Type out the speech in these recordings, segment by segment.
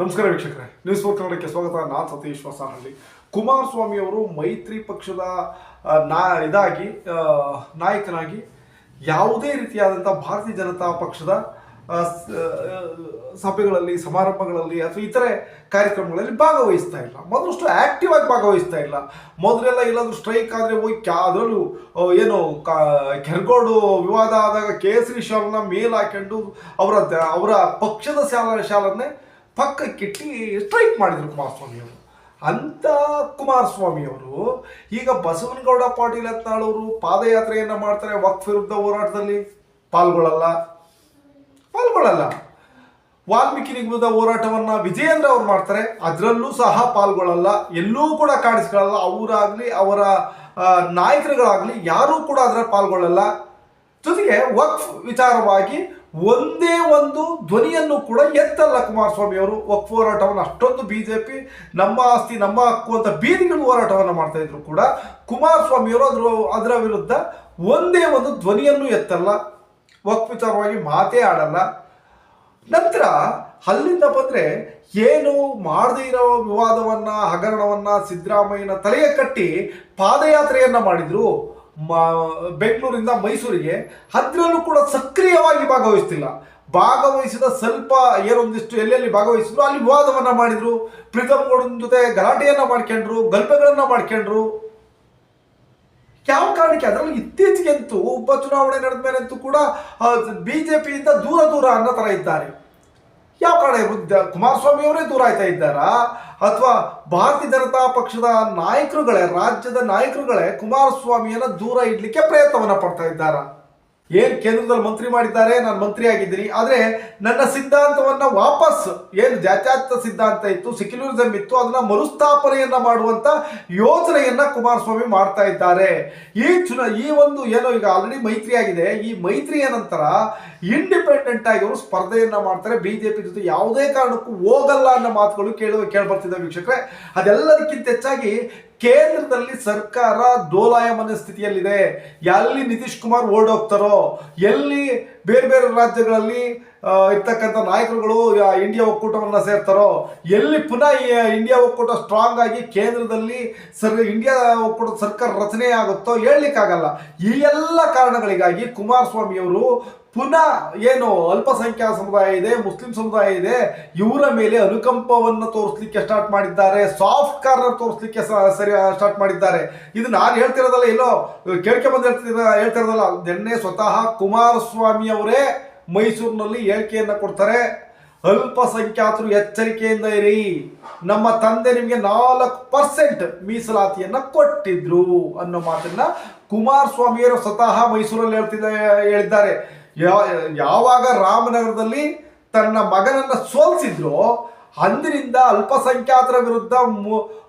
ನಮಸ್ಕಾರ ವೀಕ್ಷಕರೇ news four ಕನ್ನಡಕ್ಕೆ ಸ್ವಾಗತ. ನಾನು ಸತೀಶ್ ಹೊಸಹಳ್ಳಿ. ಕುಮಾರಸ್ವಾಮಿ ಅವರು ಮೈತ್ರಿ ಪಕ್ಷದ ನಾ, ಇದಾಗಿ ನಾಯಕನಾಗಿ ಯಾವುದೇ ರೀತಿಯಾದಂಥ ಭಾರತೀಯ ಜನತಾ ಪಕ್ಷದ ಸಭೆಗಳಲ್ಲಿ, ಸಮಾರಂಭಗಳಲ್ಲಿ ಅಥವಾ ಇತರೆ ಕಾರ್ಯಕ್ರಮಗಳಲ್ಲಿ ಭಾಗವಹಿಸ್ತಾ ಇಲ್ಲ. ಮೊದಲಷ್ಟು ಆಕ್ಟಿವ್ ಆಗಿ ಭಾಗವಹಿಸ್ತಾ ಇಲ್ಲ. ಮೊದಲೆಲ್ಲ ಎಲ್ಲಾದ್ರೂ ಸ್ಟ್ರೈಕ್ ಆದರೆ ಹೋಗಿ ಕ್ಯಾ, ಅದರಲ್ಲೂ ಏನು, ಕಾ, ಕೆರಗೋಡು ವಿವಾದ ಆದಾಗ ಕೇಸರಿ ಶಾಲನ್ನ ಮೇಲ್ ಹಾಕೊಂಡು ಅವರ ಅವರ ಪಕ್ಷದ ಶಾಲ, ಶಾಲನ್ನೇ ಪಕ್ಕಕ್ಕಿಟ್ಟು ಸ್ಟ್ರೈಕ್ ಮಾಡಿದರು ಕುಮಾರಸ್ವಾಮಿಯವರು. ಅಂಥ ಕುಮಾರಸ್ವಾಮಿಯವರು, ಈಗ ಬಸವನಗೌಡ, ಪಾಟೀಲ್ ಯತ್ನಾಳ್ ಪಾದಯಾತ್ರೆಯನ್ನು ಮಾಡ್ತಾರೆ ವಕ್ಫ್ ವಿರುದ್ಧ ಹೋರಾಟದಲ್ಲಿ. ಪಾಲ್ಗೊಳ್ಳಲ್ಲ. ಪಾಲ್ಗೊಳ್ಳಲ್ಲ. ವಾಲ್ಮೀಕಿ ನಿಗಮದ ಹೋರಾಟವನ್ನು ವಿಜಯೇಂದ್ರ ಅವ್ರು ಮಾಡ್ತಾರೆ. ಅದರಲ್ಲೂ ಸಹ ಪಾಲ್ಗೊಳ್ಳಲ್ಲ. ಎಲ್ಲೂ ಕೂಡ ಕಾಣಿಸ್ಕೊಳ್ಳಲ್ಲ. ಅವರಾಗಲಿ, ಅವರ ನಾಯಕರುಗಳಾಗ್ಲಿ, ಯಾರೂ ಕೂಡ ಅದರ ಪಾಲ್ಗೊಳ್ಳಲ್ಲ. ಜೊತೆಗೆ ವಕ್ಫ್ ವಿಚಾರವಾಗಿ ಒಂದೇ ಒಂದು ಧ್ವನಿಯನ್ನು ಕೂಡ ಎತ್ತಲ್ಲ ಕುಮಾರಸ್ವಾಮಿ ಅವರು. ವಕ್ಫ್ ಹೋರಾಟವನ್ನು ಅಷ್ಟೊಂದು ಬಿಜೆಪಿ, ನಮ್ಮ ಆಸ್ತಿ, ನಮ್ಮ ಹಕ್ಕು ಅಂತ ಬೀದಿಗಳು ಹೋರಾಟವನ್ನು ಮಾಡ್ತಾ ಇದ್ರು ಕೂಡ ಕುಮಾರಸ್ವಾಮಿ ಅವರು ಅದ್ರ, ಅದರ ವಿರುದ್ಧ ಒಂದೇ ಒಂದು ಧ್ವನಿಯನ್ನು ಎತ್ತಲ್ಲ. ವಕ್ಫ್ ವಿಚಾರವಾಗಿ ಮಾತೇ ಆಡಲ್ಲ. ನಂತರ ಅಲ್ಲಿಂದ ಬಂದರೆ ಏನು ಮಾಡದೇ ಇರೋ ವಿವಾದವನ್ನ, ಹಗರಣವನ್ನು ಸಿದ್ದರಾಮಯ್ಯನ ತಲೆಯ ಕಟ್ಟಿ ಪಾದಯಾತ್ರೆಯನ್ನ ಮಾಡಿದ್ರು. ಬೆಂಗಳೂರಿಂದ ಮೈಸೂರಿಗೆ ಅದರಲ್ಲೂ ಕೂಡ ಸಕ್ರಿಯವಾಗಿ ಭಾಗವಹಿಸ್ತಿಲ್ಲ. ಭಾಗವಹಿಸಿದ ಸ್ವಲ್ಪ ಏನೊಂದಿಷ್ಟು ಎಲ್ಲೆಲ್ಲಿ ಭಾಗವಹಿಸಿದ್ರು, ಅಲ್ಲಿ ವಿವಾದವನ್ನ ಮಾಡಿದ್ರು. ಪ್ರೀತಮ್ ಗೌಡನ ಜೊತೆ ಗಲಾಟೆಯನ್ನ ಮಾಡ್ಕೊಂಡ್ರು, ಗಲ್ಪೆಗಳನ್ನ ಮಾಡ್ಕೊಂಡ್ರು. ಯಾವ ಕಾರಣಕ್ಕೆ? ಅದರಲ್ಲಿ ಇತ್ತೀಚೆಗಂತೂ ಉಪಚುನಾವಣೆ ನಡೆದ ಅಂತೂ ಕೂಡ ಬಿಜೆಪಿಯಿಂದ ದೂರ ದೂರ ಅನ್ನೋ ಥರ ಇದ್ದಾರೆ. ಯಾವ ಕಾರಣ ಇರ್ಬೋದು? ಕುಮಾರಸ್ವಾಮಿ ಅವರೇ ದೂರ ಆಯ್ತಾ ಇದ್ದಾರಾ ಅಥವಾ ಭಾರತೀಯ ಜನತಾ ಪಕ್ಷದ ನಾಯಕರುಗಳೇ, ರಾಜ್ಯದ ನಾಯಕರುಗಳೇ ಕುಮಾರಸ್ವಾಮಿಯನ್ನು ದೂರ ಇಡ್ಲಿಕ್ಕೆ ಪ್ರಯತ್ನವನ್ನ ಪಡ್ತಾ ಇದ್ದಾರಾ ಏನ್ ಕೇಂದ್ರದಲ್ಲಿ ಮಂತ್ರಿ ಮಾಡಿದ್ದಾರೆ, ನಾನು ಮಂತ್ರಿ ಆಗಿದ್ದೀನಿ. ಆದ್ರೆ ನನ್ನ ಸಿದ್ಧಾಂತವನ್ನ ವಾಪಸ್ ಏನು ಜಾತ್ಯಾತ ಸಿದ್ಧಾಂತ ಇತ್ತು ಸೆಕ್ಯುಲರಿಸಂ ಇತ್ತು, ಅದನ್ನ ಮರುಸ್ಥಾಪನೆಯನ್ನ ಮಾಡುವಂತ ಯೋಜನೆಯನ್ನ ಕುಮಾರಸ್ವಾಮಿ ಮಾಡ್ತಾ ಇದ್ದಾರೆ. ಈ ಚುನ, ಈ ಒಂದು ಏನೋ ಈಗ ಆಲ್ರೆಡಿ ಮೈತ್ರಿ ಆಗಿದೆ. ಈ ಮೈತ್ರಿಯ ನಂತರ ಇಂಡಿಪೆಂಡೆಂಟ್ ಆಗಿ ಅವರು ಸ್ಪರ್ಧೆಯನ್ನ ಮಾಡ್ತಾರೆ. ಬಿಜೆಪಿ ಜೊತೆ ಯಾವುದೇ ಕಾರಣಕ್ಕೂ ಹೋಗಲ್ಲ ಅನ್ನೋ ಮಾತುಗಳು ಕೇಳುವ ಕೇಳ್ಬರ್ತಿದ್ದ ವೀಕ್ಷಕರೇ. ಅದೆಲ್ಲದಕ್ಕಿಂತ ಹೆಚ್ಚಾಗಿ ಕೇಂದ್ರದಲ್ಲಿ ಸರ್ಕಾರ ಡೋಲಾಯಮನ ಸ್ಥಿತಿಯಲ್ಲಿದೆ. ಎಲ್ಲಿ ನಿತೀಶ್ ಕುಮಾರ್ ಓಡೋಗ್ತಾರೋ, ಎಲ್ಲಿ ಬೇರೆ ಬೇರೆ ರಾಜ್ಯಗಳಲ್ಲಿ ಇರ್ತಕ್ಕಂಥ ನಾಯಕರುಗಳು ಇಂಡಿಯಾ ಒಕ್ಕೂಟವನ್ನು ಸೇರ್ತಾರೋ, ಎಲ್ಲಿ ಪುನಃ ಇಂಡಿಯಾ ಒಕ್ಕೂಟ ಸ್ಟ್ರಾಂಗ್ ಆಗಿ ಕೇಂದ್ರದಲ್ಲಿ ಸರ್ ಇಂಡಿಯಾ ಒಕ್ಕೂಟದ ಸರ್ಕಾರ ರಚನೆ ಆಗುತ್ತೋ ಹೇಳಲಿಕ್ಕಾಗಲ್ಲ. ಈ ಎಲ್ಲ ಕಾರಣಗಳಿಗಾಗಿ ಕುಮಾರಸ್ವಾಮಿ ಅವರು ಪುನಃ ಏನು ಅಲ್ಪಸಂಖ್ಯಾತ ಸಮುದಾಯ ಇದೆ, ಮುಸ್ಲಿಂ ಸಮುದಾಯ ಇದೆ, ಇವರ ಮೇಲೆ ಅನುಕಂಪವನ್ನು ತೋರಿಸ್ಲಿಕ್ಕೆ ಸ್ಟಾರ್ಟ್ ಮಾಡಿದ್ದಾರೆ ಸಾಫ್ಟ್ ಕಾರ್ನರ್ ತೋರಿಸ್ಲಿಕ್ಕೆ ಸರಿ ಸ್ಟಾರ್ಟ್ ಮಾಡಿದ್ದಾರೆ. ಇದು ನಾನು ಹೇಳ್ತಿರೋದಲ್ಲ, ಎಲ್ಲೋ ಕೇಳ್ಕೆ ಬಂದು ಹೇಳ್ತಿರ ಹೇಳ್ತಿರೋದಲ್ಲ, ನಿನ್ನೆ ಸ್ವತಃ ಕುಮಾರಸ್ವಾಮಿ ಅವರೇ ಮೈಸೂರಿನಲ್ಲಿ ಹೇಳಿಕೆಯನ್ನು ಕೊಡ್ತಾರೆ, ಅಲ್ಪಸಂಖ್ಯಾತರು ಎಚ್ಚರಿಕೆಯಿಂದ ಇರಿ, ನಮ್ಮ ತಂದೆ ನಿಮಗೆ ನಾಲ್ಕು ಪರ್ಸೆಂಟ್ ಮೀಸಲಾತಿಯನ್ನ ಕೊಟ್ಟಿದ್ರು ಅನ್ನೋ ಮಾತನ್ನ ಕುಮಾರಸ್ವಾಮಿಯವರು ಸ್ವತಃ ಮೈಸೂರಲ್ಲಿ ಹೇಳ್ತಿದ್ದ, ಹೇಳಿದ್ದಾರೆ. ಯಾವಾಗ ರಾಮನಗರದಲ್ಲಿ ತನ್ನ ಮಗನನ್ನ ಸೋಲಿಸಿದ್ರೋ, ಅಂದಿನಿಂದ ಅಲ್ಪಸಂಖ್ಯಾತರ ವಿರುದ್ಧ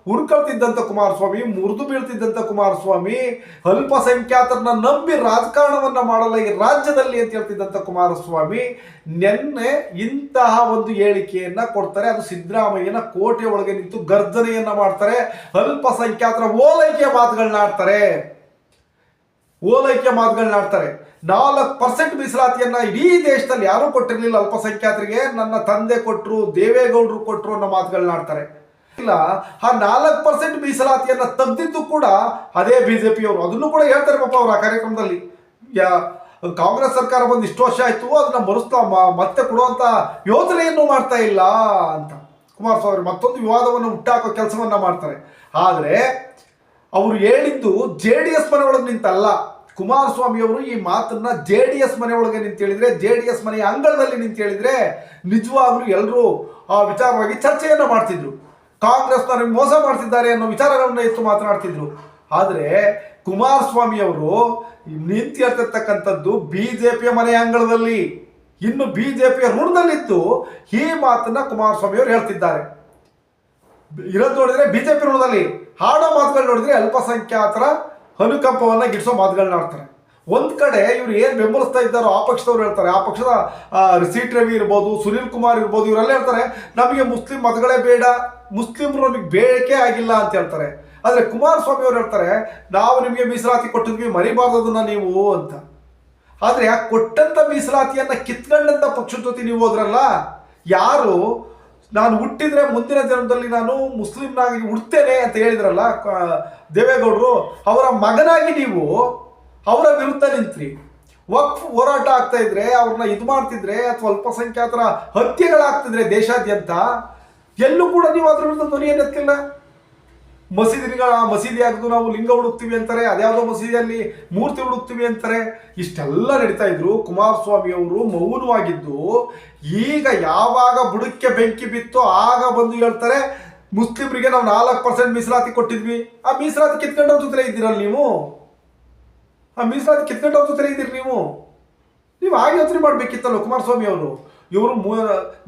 ಉರ್ಕೊಳ್ತಿದ್ದಂಥ ಕುಮಾರಸ್ವಾಮಿ, ಮುರಿದು ಬೀಳ್ತಿದ್ದಂಥ ಕುಮಾರಸ್ವಾಮಿ, ಅಲ್ಪಸಂಖ್ಯಾತರನ್ನ ನಂಬಿ ರಾಜಕಾರಣವನ್ನ ಮಾಡಲ್ಲ ಈ ರಾಜ್ಯದಲ್ಲಿ ಅಂತ ಹೇಳ್ತಿದ್ದಂಥ ಕುಮಾರಸ್ವಾಮಿ, ನಿನ್ನೆ ಇಂತಹ ಒಂದು ಹೇಳಿಕೆಯನ್ನ ಕೊಡ್ತಾರೆ. ಅದು ಸಿದ್ದರಾಮಯ್ಯನ ಕೋಟೆ ಒಳಗೆ ನಿಂತು ಗರ್ಜನೆಯನ್ನ ಮಾಡ್ತಾರೆ. ಅಲ್ಪಸಂಖ್ಯಾತರ ಓಲೈಕೆಯ ಮಾತುಗಳನ್ನ ಆಡ್ತಾರೆ. ಓಲೈಕೆ ಮಾತುಗಳನ್ನ ಆಡ್ತಾರೆ. ನಾಲ್ಕು ಪರ್ಸೆಂಟ್ ಮೀಸಲಾತಿಯನ್ನ ಇಡೀ ದೇಶದಲ್ಲಿ ಯಾರೂ ಕೊಟ್ಟಿರಲಿಲ್ಲ ಅಲ್ಪಸಂಖ್ಯಾತರಿಗೆ. ನನ್ನ ತಂದೆ ಕೊಟ್ಟರು ದೇವೇಗೌಡರು ಕೊಟ್ಟರು ಅನ್ನೋ ಮಾತುಗಳನ್ನ ಆಡ್ತಾರೆ. ಇಲ್ಲ, ಆ ನಾಲ್ಕು ಪರ್ಸೆಂಟ್ ಮೀಸಲಾತಿಯನ್ನ ತಗ್ದಿದ್ದು ಕೂಡ ಅದೇ ಬಿಜೆಪಿ ಅವರು ಅದನ್ನು ಕೂಡ ಹೇಳ್ತಾರೆ ಪಾಪ ಅವರು ಆ ಕಾರ್ಯಕ್ರಮದಲ್ಲಿ. ಕಾಂಗ್ರೆಸ್ ಸರ್ಕಾರ ಬಂದು ಇಷ್ಟು ವರ್ಷ ಆಯ್ತು, ಅದನ್ನ ಮರುಸ್ತಾ ಮತ್ತೆ ಕೊಡುವಂತ ಯೋಜನೆಯನ್ನು ಮಾಡ್ತಾ ಇಲ್ಲ ಅಂತ. ಕುಮಾರಸ್ವಾಮಿ ಮತ್ತೊಂದು ವಿವಾದವನ್ನು ಹುಟ್ಟಾಕೋ ಕೆಲಸವನ್ನ ಮಾಡ್ತಾರೆ. ಆದರೆ, ಅವರು ಹೇಳಿದ್ದು ಜೆ ಡಿ ಎಸ್ ಮನೆ ಒಳಗೆ ನಿಂತಲ್ಲ. ಕುಮಾರಸ್ವಾಮಿ ಅವರು ಈ ಮಾತನ್ನ ಜೆ ಡಿ ಎಸ್ ಮನೆ ಒಳಗೆ ನಿಂತು ಹೇಳಿದ್ರೆ, ಜೆ ಡಿ ಎಸ್ ಮನೆಯ ಅಂಗಳದಲ್ಲಿ ನಿಂತು ಹೇಳಿದ್ರೆ ನಿಜವಾಗ್ಲೂ ಎಲ್ಲರೂ ಆ ವಿಚಾರವಾಗಿ ಚರ್ಚೆಯನ್ನ ಮಾಡ್ತಿದ್ರು. ಕಾಂಗ್ರೆಸ್ನವ್ರಿಗೆ ಮೋಸ ಮಾಡ್ತಿದ್ದಾರೆ ಅನ್ನೋ ವಿಚಾರಗಳನ್ನ ಎತ್ತು ಮಾತನಾಡ್ತಿದ್ರು. ಆದರೆ ಕುಮಾರಸ್ವಾಮಿ ಅವರು ನಿಂತು ಹೇಳ್ತಿರ್ತಕ್ಕಂಥದ್ದು ಪಿಯ ಮನೆಯ ಅಂಗಳದಲ್ಲಿ. ಇನ್ನು ಬಿಜೆಪಿಯ ಋಣದಲ್ಲಿತ್ತು ಈ ಮಾತನ್ನ ಕುಮಾರಸ್ವಾಮಿ ಅವರು ಹೇಳ್ತಿದ್ದಾರೆ. ಇರೋದು ನೋಡಿದ್ರೆ ಬಿಜೆಪಿ ಋಣದಲ್ಲಿ. ಹಾಡೋ ಮಾತುಗಳು ನೋಡಿದ್ರೆ ಅಲ್ಪಸಂಖ್ಯಾತರ ಅನುಕಂಪವನ್ನ ಗಿಡಿಸೋ ಮಾತುಗಳನ್ನ ಆಡ್ತಾರೆ. ಒಂದು ಕಡೆ ಇವ್ರು ಏನು ಬೆಂಬಲಿಸ್ತಾ ಇದ್ದಾರೋ ಆ ಪಕ್ಷದವ್ರು ಹೇಳ್ತಾರೆ. ಆ ಪಕ್ಷದ ರಿಸೀಟ್ ರವಿ ಇರ್ಬೋದು, ಸುನೀಲ್ ಕುಮಾರ್ ಇರ್ಬೋದು, ಇವರೆಲ್ಲ ಹೇಳ್ತಾರೆ, ನಮಗೆ ಮುಸ್ಲಿಂ ಮತಗಳೇ ಬೇಡ. ಮುಸ್ಲಿಮರು ನಮಗೆ ಬೇಡಕ್ಕೆ ಆಗಿಲ್ಲ ಅಂತ ಹೇಳ್ತಾರೆ. ಆದರೆ ಕುಮಾರಸ್ವಾಮಿ ಅವ್ರು ಹೇಳ್ತಾರೆ, ನಾವು ನಿಮಗೆ ಮೀಸಲಾತಿ ಕೊಟ್ಟಿದ್ವಿ ಮರಿಬಾರ್ದು ಅದನ್ನ ನೀವು ಅಂತ. ಆದರೆ ಆ ಕೊಟ್ಟಂತ ಮೀಸಲಾತಿಯನ್ನು ಕಿತ್ಕೊಂಡಂಥ ಪಕ್ಷದ ಜೊತೆ ನೀವು ಹೋದ್ರಲ್ಲ, ಯಾರು ನಾನು ಹುಟ್ಟಿದ್ರೆ ಮುಂದಿನ ಜನ್ಮದಲ್ಲಿ ನಾನು ಮುಸ್ಲಿಂನಾಗಿ ಹುಡ್ತೇನೆ ಅಂತ ಹೇಳಿದ್ರಲ್ಲ ದೇವೇಗೌಡರು, ಅವರ ಮಗನಾಗಿ ನೀವು ಅವರ ವಿರುದ್ಧ ನಿಂತ್ರಿ. ವಕ್ಫ್ ಹೋರಾಟ ಆಗ್ತಾ ಇದ್ರೆ, ಅವ್ರನ್ನ ಇದು ಮಾಡ್ತಿದ್ರೆ, ಅಥವಾ ಅಲ್ಪಸಂಖ್ಯಾತರ ಹತ್ಯೆಗಳಾಗ್ತಿದ್ರೆ ದೇಶಾದ್ಯಂತ, ಎಲ್ಲೂ ಕೂಡ ನೀವು ಅದ್ರ ವಿರುದ್ಧ ಧ್ವನಿಯನ್ನು ಎತ್ತಿಲ್ಲ ಮಸೀದಿಗಳ ಮಸೀದಿ ಆಗಿದ್ದು ನಾವು ಲಿಂಗ ಹುಡುಕ್ತೀವಿ ಅಂತಾರೆ, ಅದ್ಯಾವುದೋ ಮಸೀದಿಯಲ್ಲಿ ಮೂರ್ತಿ ಹುಡುಕ್ತೀವಿ ಅಂತಾರೆ. ಇಷ್ಟೆಲ್ಲ ನಡೀತಾ ಇದ್ರು. ಕುಮಾರಸ್ವಾಮಿ ಅವರು ಮೌನವಾಗಿದ್ದು, ಈಗ ಯಾವಾಗ ಬುಡಕ್ಕೆ ಬೆಂಕಿ ಬಿತ್ತೋ ಆಗ ಬಂದು ಹೇಳ್ತಾರೆ, ಮುಸ್ಲಿಮರಿಗೆ ನಾವು ನಾಲ್ಕು ಪರ್ಸೆಂಟ್ ಮೀಸಲಾತಿ ಕೊಟ್ಟಿದ್ವಿ. ಆ ಮೀಸಲಾತಿ ಕಿತ್ಕೊಂಡವ್ರ ಜೊತೆ ಇದ್ದೀರಲ್ಲ ನೀವು? ಆ ಮೀಸಲಾತಿ ಕಿತ್ಕೊಂಡವ್ರ ಜೊತೆ ಇದ್ದೀರಿ ನೀವು? ನೀವು ಹಾಗೆ ಯೋಚನೆ ಮಾಡಬೇಕಿತ್ತಲ್ಲ ಕುಮಾರಸ್ವಾಮಿ ಅವರು? ಇವರು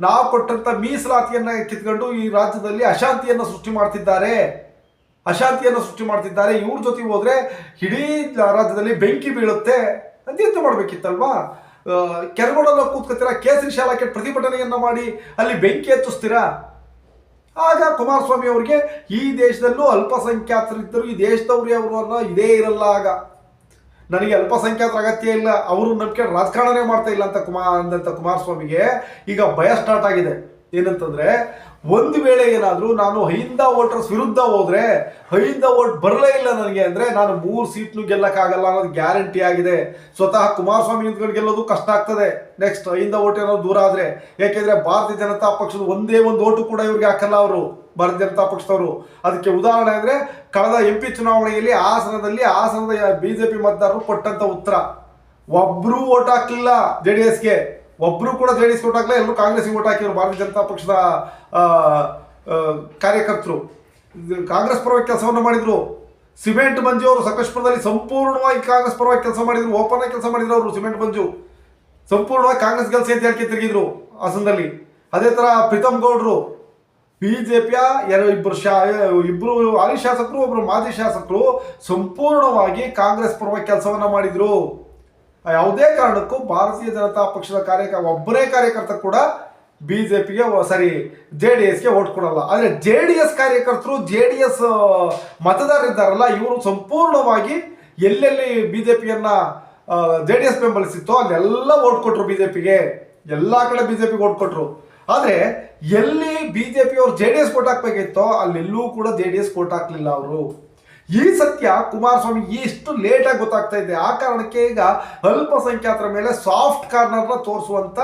ನಾವು ಕೊಟ್ಟಂತ ಮೀಸಲಾತಿಯನ್ನ ಕಿತ್ಕೊಂಡು ಈ ರಾಜ್ಯದಲ್ಲಿ ಅಶಾಂತಿಯನ್ನು ಸೃಷ್ಟಿ ಮಾಡ್ತಿದ್ದಾರೆ. ಅಶಾಂತಿಯನ್ನು ಸೃಷ್ಟಿ ಮಾಡ್ತಿದ್ದಾರೆ. ಇವ್ರ ಜೊತೆ ಹೋದ್ರೆ ಇಡೀ ರಾಜ್ಯದಲ್ಲಿ ಬೆಂಕಿ ಬೀಳುತ್ತೆ ಅಂತ ಯೋಚನೆ ಮಾಡ್ಬೇಕಿತ್ತಲ್ವಾ? ಕೆರಗೋಡಲ್ಲ ಕೂತ್ಕೊತೀರಾ? ಕೇಸರಿ ಶಾಲಾಕ್ಕೆ ಪ್ರತಿಭಟನೆಯನ್ನು ಮಾಡಿ ಅಲ್ಲಿ ಬೆಂಕಿ ಹಚ್ಚಿಸ್ತೀರಾ ಆಗ ಕುಮಾರಸ್ವಾಮಿ ಅವರಿಗೆ ಈ ದೇಶದಲ್ಲೂ ಅಲ್ಪಸಂಖ್ಯಾತರಿದ್ದರು, ಈ ದೇಶದವ್ರು ಅವರು ಅನ್ನೋ ಇದೇ ಇರಲ್ಲ ಆಗ. ನನಗೆ ಅಲ್ಪಸಂಖ್ಯಾತರ ಅಗತ್ಯ ಇಲ್ಲ, ಅವರು ನಂಬಿಕೆ ರಾಜಕಾರಣನೇ ಮಾಡ್ತಾ ಇಲ್ಲ ಅಂತ ಕುಮಾರ್ ಅಂದಂಥ ಕುಮಾರಸ್ವಾಮಿಗೆ ಈಗ ಭಯ ಸ್ಟಾರ್ಟ್ ಆಗಿದೆ. ಏನಂತಂದ್ರೆ ಒಂದು ವೇಳೆ ಏನಾದರೂ ನಾನು ಹೈಂದ ವೋಟರ್ಸ್ ವಿರುದ್ಧ ಹೋದ್ರೆ, ಹೈಂದ ವೋಟ್ ಬರಲೇ ಇಲ್ಲ ನನಗೆ ಅಂದ್ರೆ ನಾನು ಮೂರು ಸೀಟ್ನು ಗೆಲ್ಲಕ್ಕಾಗಲ್ಲ ಅನ್ನೋದು ಗ್ಯಾರಂಟಿ ಆಗಿದೆ. ಸ್ವತಃ ಕುಮಾರಸ್ವಾಮಿ ನಿಂತ್ಕೊಂಡು ಗೆಲ್ಲೋದು ಕಷ್ಟ ಆಗ್ತದೆ. ನೆಕ್ಸ್ಟ್ ಹೈಂದ ವೋಟ್ ಏನೋ ದೂರ ಆದ್ರೆ. ಯಾಕೆಂದ್ರೆ ಭಾರತೀಯ ಜನತಾ ಪಕ್ಷದ ಒಂದೇ ಒಂದು ಓಟು ಕೂಡ ಇವ್ರಿಗೆ ಹಾಕಲ್ಲ ಅವರು, ಭಾರತೀಯ ಜನತಾ ಪಕ್ಷದವರು. ಅದಕ್ಕೆ ಉದಾಹರಣೆ ಅಂದರೆ, ಕಳೆದ ಎಂ ಪಿ ಚುನಾವಣೆಯಲ್ಲಿ ಹಾಸನದಲ್ಲಿ ಹಾಸನದ ಬಿಜೆಪಿ ಮತದಾರರು ಕೊಟ್ಟಂತ ಉತ್ತರ. ಒಬ್ಬರೂ ಓಟ್ ಹಾಕಲಿಲ್ಲ ಜೆ ಡಿ ಒಬ್ರು ಕೂಡ ಜೆ ಡಿ ಎಸ್ ಓಟ್ ಹಾಕಲ್ಲ ಎಲ್ಲರೂ ಕಾಂಗ್ರೆಸ್ಗೆ ಓಟ್ ಹಾಕಿದ್ರು ಭಾರತೀಯ ಜನತಾ ಪಕ್ಷದ ಕಾರ್ಯಕರ್ತರು. ಕಾಂಗ್ರೆಸ್ ಪರವಾಗಿ ಕೆಲಸವನ್ನು ಮಾಡಿದ್ರು. ಸಿಮೆಂಟ್ ಮಂಜು ಅವರು ಸಕಲೇಶ್ಪುರದಲ್ಲಿ ಸಂಪೂರ್ಣವಾಗಿ ಕಾಂಗ್ರೆಸ್ ಪರವಾಗಿ ಕೆಲಸ ಮಾಡಿದ್ರು, ಓಪನ್ ಆಗಿ ಕೆಲಸ ಮಾಡಿದ್ರು ಅವರು, ಸಿಮೆಂಟ್ ಮಂಜು. ಸಂಪೂರ್ಣವಾಗಿ ಕಾಂಗ್ರೆಸ್ ಗೆಲ್ಸಿ ಅಂತ ಹೇಳಿಕೆ ತಿರುಗಿದ್ರು ಹಾಸನದಲ್ಲಿ. ಅದೇ ತರ ಪ್ರೀತಮ್ ಗೌಡ್ರು. ಪಿಯ ಎರಡು ಇಬ್ಬರು ಶಾ ಇಬ್ಬರು ಹಾಲಿ ಶಾಸಕರು ಒಬ್ಬರು ಮಾಜಿ ಶಾಸಕರು ಸಂಪೂರ್ಣವಾಗಿ ಕಾಂಗ್ರೆಸ್ ಪರವಾಗಿ ಕೆಲಸವನ್ನ ಮಾಡಿದ್ರು. ಯಾವುದೇ ಕಾರಣಕ್ಕೂ ಭಾರತೀಯ ಜನತಾ ಪಕ್ಷದ ಕಾರ್ಯಕ, ಒಬ್ಬರೇ ಕಾರ್ಯಕರ್ತ ಕೂಡ ಬಿಜೆಪಿಗೆ ಸಾರಿ, ಜೆ ಡಿ ಎಸ್ಗೆ ಓಟ್ ಕೊಡಲ್ಲ. ಆದರೆ ಜೆ ಡಿ ಎಸ್ ಕಾರ್ಯಕರ್ತರು, ಜೆ ಡಿ ಎಸ್ ಮತದಾರರಿದ್ದಾರಲ್ಲ ಇವರು ಸಂಪೂರ್ಣವಾಗಿ ಎಲ್ಲೆಲ್ಲಿ ಬಿ ಜೆ ಡಿ ಎಸ್ ಬೆಂಬಲಿಸಿತ್ತೋ ಅಲ್ಲೆಲ್ಲ ಓಟ್ ಕೊಟ್ರು ಬಿಜೆಪಿಗೆ. ಎಲ್ಲ ಕಡೆ ಬಿಜೆಪಿಗೆ ಓಟ್ ಕೊಟ್ರು. ಆದರೆ ಎಲ್ಲಿ ಬಿಜೆಪಿ ಅವ್ರು ಜೆ ಡಿ ಎಸ್ ಓಟ್ ಹಾಕ್ಬೇಕಿತ್ತೋ ಅಲ್ಲೆಲ್ಲೂ ಕೂಡ ಜೆ ಡಿ ಎಸ್ ಓಟ್ ಹಾಕಲಿಲ್ಲ ಅವರು. ಈ ಸತ್ಯ ಕುಮಾರಸ್ವಾಮಿ ಇಷ್ಟು ಲೇಟಾಗಿ ಗೊತ್ತಾಗ್ತಾ ಇದೆ. ಆ ಕಾರಣಕ್ಕೆ ಈಗ ಅಲ್ಪಸಂಖ್ಯಾತರ ಮೇಲೆ ಸಾಫ್ಟ್ ಕಾರ್ನರ್ನ ತೋರಿಸುವಂತ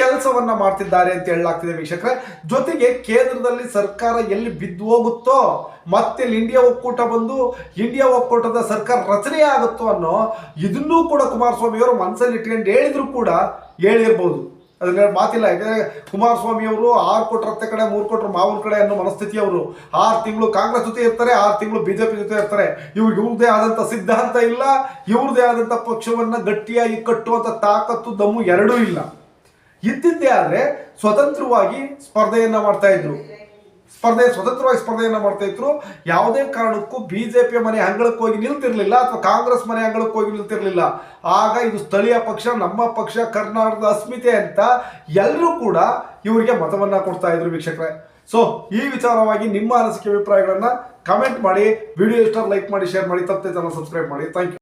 ಕೆಲಸವನ್ನ ಮಾಡ್ತಿದ್ದಾರೆ ಅಂತ ಹೇಳಲಾಗ್ತಿದೆ ವೀಕ್ಷಕರೇ. ಜೊತೆಗೆ ಕೇಂದ್ರದಲ್ಲಿ ಸರ್ಕಾರ ಎಲ್ಲಿ ಬಿದ್ದು ಹೋಗುತ್ತೋ, ಮತ್ತೆ ಇಂಡಿಯಾ ಒಕ್ಕೂಟ ಬಂದು ಇಂಡಿಯಾ ಒಕ್ಕೂಟದ ಸರ್ಕಾರ ರಚನೆ ಆಗುತ್ತೋ ಅನ್ನೋ, ಇದನ್ನೂ ಕೂಡ ಕುಮಾರಸ್ವಾಮಿ ಅವರು ಮನಸ್ಸಲ್ಲಿ ಇಟ್ಕೊಂಡು ಹೇಳಿದ್ರು ಕೂಡ ಹೇಳಿರ್ಬೋದು. ಅದ್ರ ಮಾತಿಲ್ಲ. ಯಾಕಂದ್ರೆ ಕುಮಾರಸ್ವಾಮಿ ಅವರು ಆರು ಕೋಟಿ ಹತ್ತ ಕಡೆ, ಮೂರು ಕೋಟಿ ಮಾವನ ಕಡೆ ಅನ್ನೋ ಮನಸ್ಥಿತಿ ಅವರು. ಆರು ತಿಂಗಳು ಕಾಂಗ್ರೆಸ್ ಜೊತೆ ಇರ್ತಾರೆ, ಆರು ತಿಂಗಳು ಬಿಜೆಪಿ ಜೊತೆ ಇರ್ತಾರೆ. ಇವ್ರಿಗೆ ಇವ್ರದೇ ಆದಂತ ಸಿದ್ಧಾಂತ ಇಲ್ಲ, ಇವ್ರದೇ ಆದಂತ ಪಕ್ಷವನ್ನ ಗಟ್ಟಿಯಾಗಿ ಕಟ್ಟುವಂತ ತಾಕತ್ತು ದಮ್ಮು ಎರಡೂ ಇಲ್ಲ. ಇದ್ದಿದ್ದೇ ಆದ್ರೆ ಸ್ವತಂತ್ರವಾಗಿ ಸ್ಪರ್ಧೆಯನ್ನು ಮಾಡ್ತಾ ಇದ್ರು. ಸ್ಪರ್ಧೆ, ಸ್ವತಂತ್ರವಾಗಿ ಸ್ಪರ್ಧೆಯನ್ನು ಮಾಡ್ತಾ ಇದ್ರು. ಯಾವುದೇ ಕಾರಣಕ್ಕೂ ಬಿಜೆಪಿ ಮನೆ ಅಂಗಳಕ್ಕೆ ಹೋಗಿ ನಿಲ್ತಿರ್ಲಿಲ್ಲ ಅಥವಾ ಕಾಂಗ್ರೆಸ್ ಮನೆ ಅಂಗಳಕ್ಕೆ ಹೋಗಿ ನಿಲ್ತಿರ್ಲಿಲ್ಲ. ಆಗ ಇದು ಸ್ಥಳೀಯ ಪಕ್ಷ, ನಮ್ಮ ಪಕ್ಷ, ಕರ್ನಾಟಕದ ಅಸ್ಮಿತೆ ಅಂತ ಎಲ್ಲರೂ ಕೂಡ ಇವರಿಗೆ ಮತವನ್ನ ಕೊಡ್ತಾ ಇದ್ರು ವೀಕ್ಷಕರೇ. ಸೊ ಈ ವಿಚಾರವಾಗಿ ನಿಮ್ಮ ಅನಿಸಿಕೆ, ಅಭಿಪ್ರಾಯಗಳನ್ನ ಕಮೆಂಟ್ ಮಾಡಿ ವಿಡಿಯೋ ಇಷ್ಟ ಲೈಕ್ ಮಾಡಿ ಶೇರ್ ಮಾಡಿ, ತಪ್ಪದೆ ಚಾನಲ್ ಸಬ್ಸ್ಕ್ರೈಬ್ ಮಾಡಿ. Thank you